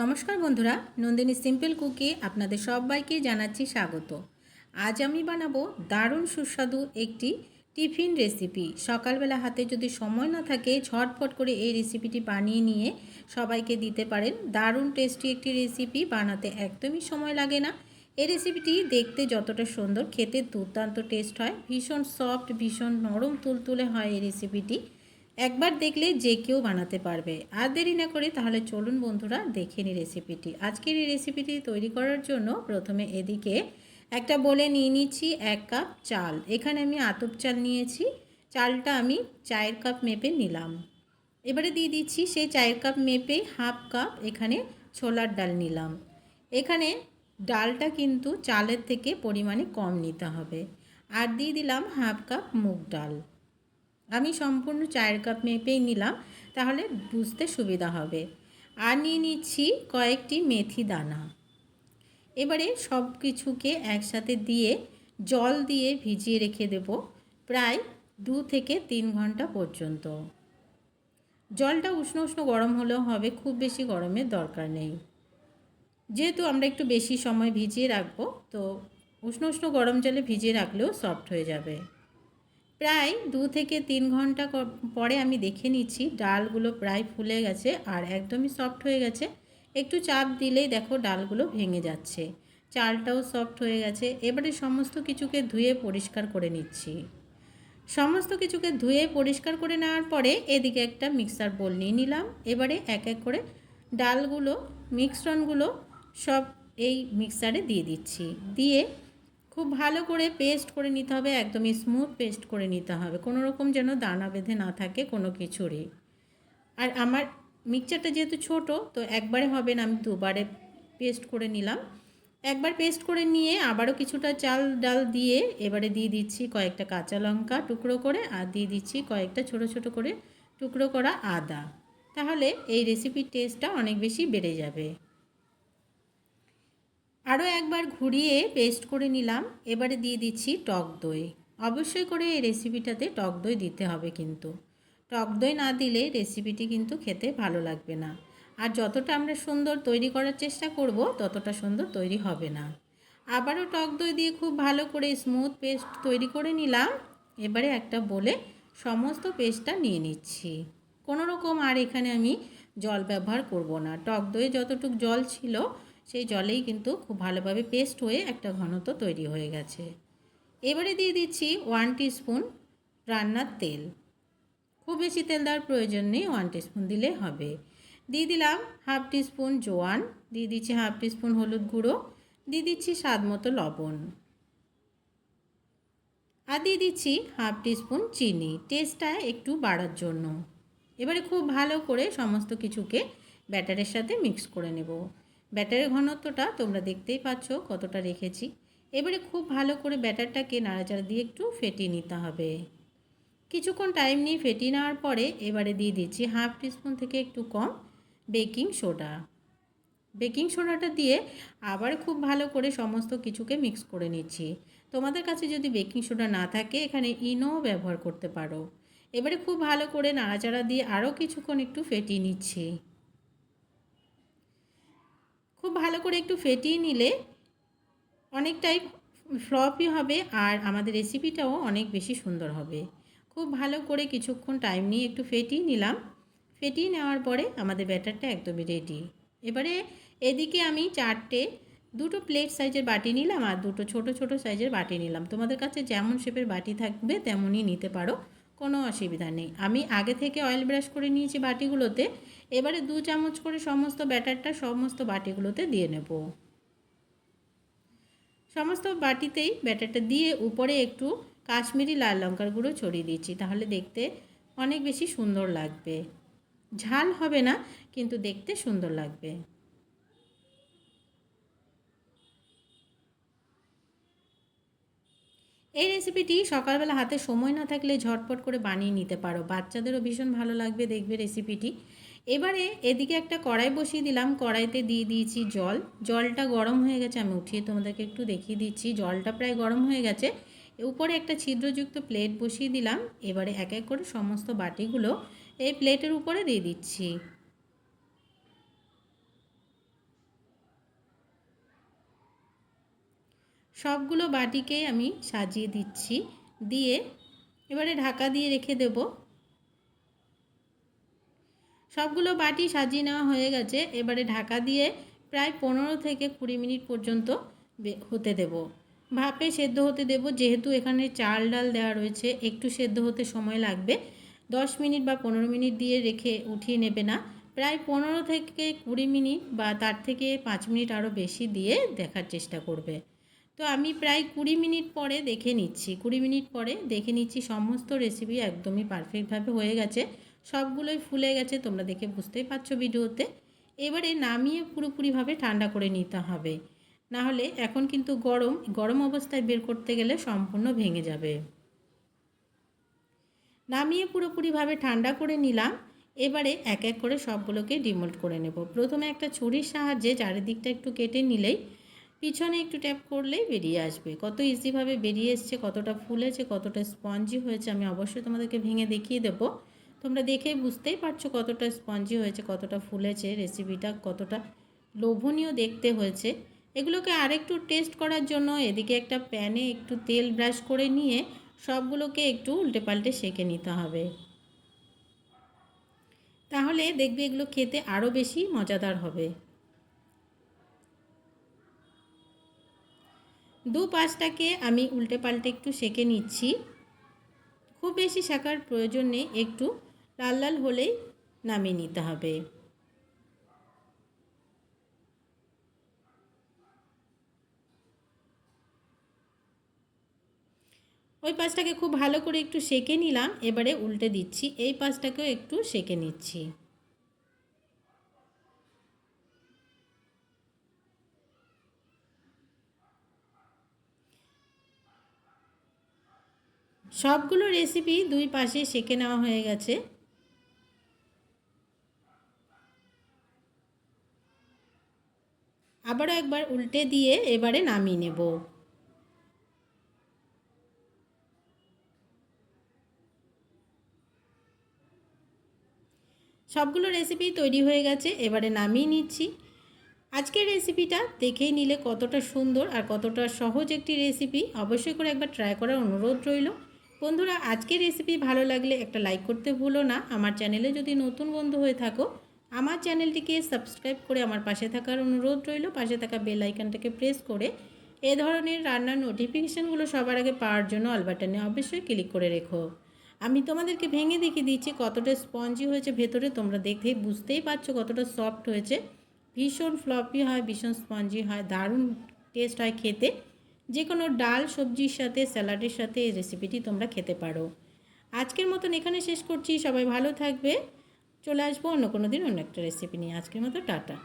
নমস্কার বন্ধুরা, নন্দিনী সিম্পল কুকে আপনাদের সবাইকে জানাচ্ছি স্বাগত। আজ আমি বানাবো দারুণ সুস্বাদু একটি টিফিন রেসিপি। সকালবেলা হাতে যদি সময় না থাকে ঝটফট করে এই রেসিপিটি বানিয়ে নিয়ে সবাইকে দিতে পারেন। দারুণ টেস্টি একটি রেসিপি, বানাতে একদমই সময় লাগে না। এই রেসিপিটি দেখতে যতটা সুন্দর, খেতে দুর্দান্ত টেস্ট হয়। ভীষণ সফট, ভীষণ নরম, তুলতুলে হয় এই রেসিপিটি। একবার দেখলে যে কেউ বানাতে পারবে। আর দেরি না করে তাহলে চলুন বন্ধুরা দেখে নিই রেসিপিটি আজকের এই রেসিপিটি তৈরি করার জন্য প্রথমে এদিকে একটা বলে নিয়ে নিচ্ছি এক কাপ চাল। এখানে আমি আতপ চাল নিয়েছি। চালটা আমি চায়ের কাপ মেপে নিলাম। এবারে দিয়ে দিচ্ছি সেই চায়ের কাপ মেপে হাফ কাপ এখানে ছোলার ডাল নিলাম। এখানে ডালটা কিন্তু চালের থেকে পরিমাণে কম নিতে হবে। আর দিয়ে দিলাম হাফ কাপ মুগ ডাল। সম্পূর্ণ চায়ের কাপ মেপেই নিলাম, তাহলে বুঝতে সুবিধা হবে। আর নিয়ে নিচ্ছি কয়েকটি মেথি দানা। এবারে সব কিছুকে একসাথে দিয়ে জল দিয়ে ভিজিয়ে রেখে দেব প্রায় দু থেকে তিন ঘণ্টা পর্যন্ত। জলটা উষ্ণ উষ্ণ গরম হলেও হবে, খুব বেশি গরমের দরকার নেই। যেহেতু আমরা একটু বেশি সময় ভিজিয়ে রাখব, তো উষ্ণ উষ্ণ গরম জলে ভিজিয়ে রাখলেও সফট হয়ে যাবে। প্রায় দু থেকে তিন ঘণ্টা পরে আমি দেখে নিচ্ছি, ডালগুলো প্রায় ফুলে গেছে আর একদমই সফট হয়ে গেছে। একটু চাপ দিলেই দেখো ডালগুলো ভেঙে যাচ্ছে। চালটাও সফট হয়ে গেছে। এবারে সমস্ত কিছুকে ধুয়ে পরিষ্কার করে নিচ্ছি। সমস্ত কিছুকে ধুয়ে পরিষ্কার করে নেওয়ার পরে এদিকে একটা মিক্সার বোল নিয়ে নিলাম। এবারে এক এক করে ডালগুলো মিক্সরনগুলো সব এই মিক্সারে দিয়ে দিচ্ছি। দিয়ে খুব ভালো করে পেস্ট করে নিতে হবে, একদমই স্মুথ পেস্ট করে নিতে হবে। কোনো রকম যেন দানা বেঁধে না থাকে, কোনো কিছুরই। আর আমার মিক্সচারটা যেহেতু ছোট, তো একবারে হবে না, আমি দুবারে পেস্ট করে নিলাম। একবার পেস্ট করে নিয়ে আবারও কিছুটা চাল ডাল দিয়ে এবারে দিয়ে দিচ্ছি কয়েকটা কাঁচা লঙ্কা টুকরো করে, আর দিয়ে দিচ্ছি কয়েকটা ছোট ছোট করে টুকরো করা আদা। তাহলে এই রেসিপির টেস্টটা অনেক বেশি বেড়ে যাবে। আরও একবার ঘুরিয়ে পেস্ট করে নিলাম। এবারে দিয়ে দিচ্ছি টক দই। অবশ্যই করে এই রেসিপিটাতে টক দই দিতে হবে কিন্তু। টক দই না দিলে রেসিপিটি কিন্তু খেতে ভালো লাগবে না। আর যতটা আমরা সুন্দর তৈরি করার চেষ্টা করব, ততটা সুন্দর তৈরি হবে না। আবারও টক দই দিয়ে খুব ভালো করে স্মুথ পেস্ট তৈরি করে নিলাম। এবারে একটা বলে সমস্ত পেস্টটা নিয়ে নিচ্ছি। কোনো রকম আর এখানে আমি জল ব্যবহার করব না। টক দই যতটুক জল ছিল সেই জলেই কিন্তু খুব ভালোভাবে পেস্ট হয়ে একটা ঘনত্ব তৈরি হয়ে গেছে। এবারে দিয়ে দিচ্ছি ওয়ান স্পুন রান্নার তেল। খুব বেশি তেল দেওয়ার প্রয়োজন নেই ওয়ান স্পুন দিলে হবে। দিয়ে দিলাম হাফ স্পুন জোয়ান, দিয়ে দিচ্ছি হাফ স্পুন হলুদ গুঁড়ো, দিয়ে দিচ্ছি স্বাদ মতো লবণ। আর দিয়ে দিচ্ছি হাফ স্পুন চিনি টেস্টটা একটু বাড়ার জন্য। এবারে খুব ভালো করে সমস্ত কিছুকে ব্যাটারের সাথে মিক্স করে নেব। ব্যাটারের ঘনত্বটা তোমরা দেখতেই পাচ্ছ কতটা রেখেছি। এবারে খুব ভালো করে ব্যাটারটাকে নাড়াচাড়া দিয়ে একটু ফেটিয়ে নিতে হবে। কিছুক্ষণ টাইম নিয়ে ফেটিয়ে নেওয়ার পরে এবারে দিয়ে দিচ্ছি হাফ টিস্পুন থেকে একটু কম বেকিং সোডা বেকিং সোডাটা দিয়ে আবার খুব ভালো করে সমস্ত কিছুকে মিক্স করে নিচ্ছি। তোমাদের কাছে যদি বেকিং সোডা না থাকে, এখানে ইনো ব্যবহার করতে পারো। এবারে খুব ভালো করে নাড়াচাড়া দিয়ে আরও কিছুক্ষণ একটু ফেটিয়ে নিচ্ছি। খুব ভালো করে একটু ফেটিয়ে নিলে অনেকটাই ফ্লপই হবে আর আমাদের রেসিপিটাও অনেক বেশি সুন্দর হবে। খুব ভালো করে কিছুক্ষণ টাইম নিয়ে একটু ফেটিয়ে নিলাম। ফেটিয়ে নেওয়ার পরে আমাদের ব্যাটারটা একদমই রেডি এবারে এদিকে আমি চারটে, দুটো প্লেট সাইজের বাটি নিলাম আর দুটো ছোট ছোট সাইজের বাটি নিলাম। তোমাদের কাছে যেমন শেপের বাটি থাকবে তেমনই নিতে পারো। কোনো অসুবিধা নেই। আমি আগে থেকে অয়েল ব্রাশ করে নিয়েছি বাটিগুলোতে। এবারে দু চামচ করে সমস্ত ব্যাটারটা সমস্ত বাটিগুলোতে দিয়ে নেব। সমস্ত বাটিতেই ব্যাটারটা দিয়ে উপরে একটু কাশ্মীরি লাল লঙ্কার গুঁড়ো ছড়িয়ে দিচ্ছি। তাহলে দেখতে অনেক বেশি সুন্দর লাগবে। ঝাল হবে না, কিন্তু দেখতে সুন্দর লাগবে। এই রেসিপিটি সকালবেলা হাতে সময় না থাকলে ঝটপট করে বানিয়ে নিতে পারো। বাচ্চাদেরও ভীষণ ভালো লাগবে দেখবে রেসিপিটি এবারে এদিকে একটা কড়াই বসিয়ে দিলাম। কড়াইতে দিয়ে দিয়েছি জল। জলটা গরম হয়ে গেছে, আমি উঠিয়ে তোমাদেরকে একটু দেখিয়ে দিচ্ছি। জলটা প্রায় গরম হয়ে গেছে। উপরে একটা ছিদ্রযুক্ত প্লেট বসিয়ে দিলাম। এবারে এক এক করে সমস্ত বাটিগুলো এই প্লেটের উপরে দিয়ে দিচ্ছি। সবগুলো বাটিকেই আমি সাজিয়ে দিচ্ছি। দিয়ে এবারে ঢাকা দিয়ে রেখে দেব। সবগুলো বাটি সাজিয়ে নেওয়া হয়ে গেছে। এবারে ঢাকা দিয়ে প্রায় পনেরো থেকে কুড়ি মিনিট পর্যন্ত হতে দেব। ভাপে সেদ্ধ হতে দেব। যেহেতু এখানে চাল ডাল দেওয়া রয়েছে, একটু সেদ্ধ হতে সময় লাগবে। দশ মিনিট বা পনেরো মিনিট দিয়ে রেখে উঠিয়ে নেবে না। প্রায় পনেরো থেকে কুড়ি মিনিট বা তার থেকে পাঁচ মিনিট আরও বেশি দিয়ে দেখার চেষ্টা করবে। তো আমি প্রায় কুড়ি মিনিট পরে দেখে নিচ্ছি, কুড়ি মিনিট পরে দেখে নিচ্ছি সমস্ত রেসিপি একদমই পারফেক্টভাবে হয়ে গেছে, সবগুলোই ফুলে গেছে, তোমরা দেখে বুঝতেই পারছ ভিডিওতে। এবারে নামিয়ে পুরোপুরিভাবে ঠান্ডা করে নিতে হবে না হলে এখন কিন্তু গরম গরম অবস্থায় বের করতে গেলে সম্পূর্ণ ভেঙে যাবে। নামিয়ে পুরোপুরিভাবে ঠান্ডা করে নিলাম, এবারে এক এক করে সবগুলোকে ডিমোল্ড করে নেব। প্রথমে একটা ছুরির সাহায্যে চারিদিকটা একটু কেটে নিলেই পিছনে একটু ট্যাপ করলেই বেরিয়ে আসবে। কত ইজিভাবে বেরিয়ে এসছে, কতটা ফুলেছে, কতটা স্পঞ্জি হয়েছে আমি অবশ্যই তোমাদেরকে ভেঙে দেখিয়ে দেব। তোমরা দেখে বুঝতেই পারছ কতটা স্পঞ্জি হয়েছে, কতটা ফুলেছে রেসিপিটা কতটা লোভনীয় দেখতে হয়েছে। এগুলোকে আরেকটু টেস্ট করার জন্য এদিকে একটা প্যানে একটু তেল ব্রাশ করে নিয়ে সবগুলোকে একটু উল্টে পাল্টে সেঁকে নিতে হবে। তাহলে দেখবে এগুলো খেতে আরও বেশি মজাদার হবে। দু পাঁচটাকে আমি উল্টে পাল্টে একটু সেঁকে নিচ্ছি। খুব বেশি শাকার প্রয়োজন নেই, একটু লাল লাল হলেই নামিয়ে নিতে হবে। ওই পাশটাকে খুব ভালো করে একটু সেঁকে নিলাম, এবারে উল্টে দিচ্ছি, এই পাশটাকেও একটু সেঁকে নিচ্ছি। সবগুলো রেসিপি দুই পাশে সেঁকে নেওয়া হয়ে গেছে। আবারও একবার উল্টে দিয়ে এবারে নামিয়ে নেব। সবগুলো রেসিপি তৈরি হয়ে গেছে, এবারে নামিয়ে নিচ্ছি। আজকের রেসিপিটা দেখেই নিলে কতটা সুন্দর আর কতটা সহজ একটি রেসিপি অবশ্যই করে একবার ট্রাই করার অনুরোধ রইল। বন্ধুরা, আজকের রেসিপি ভালো লাগলে একটা লাইক করতে ভুলো না। আমার চ্যানেলে যদি নতুন বন্ধু হয়ে থাকো, আমার চ্যানেলটিকে সাবস্ক্রাইব করে আমার পাশে থাকার অনুরোধ রইল। পাশে থাকা বেল আইকনটাকে প্রেস করে এ ধরনের রান্নার নোটিফিকেশানগুলো সবার আগে পাওয়ার জন্য অল বাটনে অবশ্যই ক্লিক করে রেখো। আমি তোমাদেরকে ভেঙে দেখিয়ে দিচ্ছি কতটা স্পঞ্জি হয়েছে। ভেতরে তোমরা দেখেই বুঝতেই পারছ কতটা সফট হয়েছে। ভীষণ ফ্লপি হয়, ভীষণ স্পঞ্জি হয়, দারুণ টেস্ট হয় খেতে। যে কোনো ডাল, সবজির সাথে, স্যালাডের সাথে এই রেসিপিটি তোমরা খেতে পারো। আজকের মতন এখানে শেষ করছি। সবাই ভালো থাকবে। চলে আসব অন্য কোনো দিন অন্য একটা রেসিপি নিয়ে। আজকের মতো টাটা।